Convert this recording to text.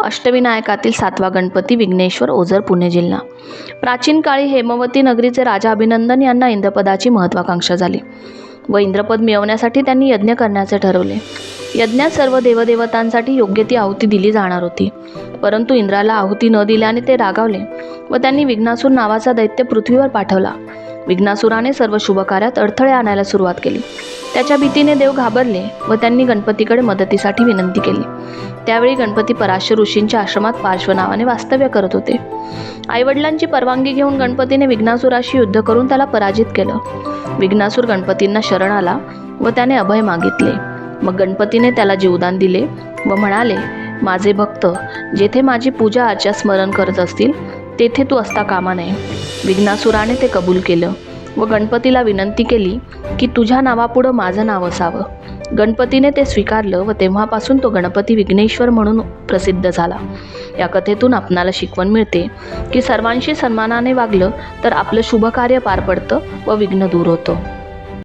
अष्टविनायकातील सातवा गणपती विघ्नेश्वर ओझर पुणे जिल्हा. प्राचीन काळी हेमवती नगरीचे राजा अभिनंदन यांना इंद्रपदाची महत्त्वाकांक्षा झाली. व इंद्रपद मिळवण्यासाठी त्यांनी यज्ञ करण्याचे ठरवले. यज्ञात सर्व देवदेवतांसाठी योग्य ती आहुती दिली जाणार होती. परंतु इंद्राला आहुती न दिल्याने ते रागावले व त्यांनी विघ्नासूर नावाचा दैत्य पृथ्वीवर पाठवला. विघ्नासुराने सर्व शुभकार्यात अडथळे आणायला सुरुवात केली. त्याच्या भीतीने देव घाबरले व त्यांनी गणपतीकडे मदतीसाठी विनंती केली. त्यावेळी गणपती पराशर ऋषींच्या आश्रमात पार्श्व नावाने वास्तव्य करत होते. आईवडिलांची परवानगी घेऊन गणपतीने विघ्नासुराशी युद्ध करून त्याला पराजित केलं. विघ्नासूर गणपतींना शरण आला व त्याने अभय मागितले. मग गणपतीने त्याला जीवदान दिले व म्हणाले माझे भक्त जेथे माझी पूजा अर्चा स्मरण करत असतील तेथे तू असता कामा नये. विघ्नासुराने ते कबूल केलं व गणपतीला विनंती केली की तुझ्या नावापुढं माझं नाव असावं. गणपतीने ते स्वीकारलं व तेव्हापासून तो गणपती विघ्नेश्वर म्हणून प्रसिद्ध झाला. या कथेतून आपणाला शिकवण मिळते की सर्वांशी सन्मानाने वागलं तर आपलं शुभकार्य पार पडतं व विघ्न दूर होतं.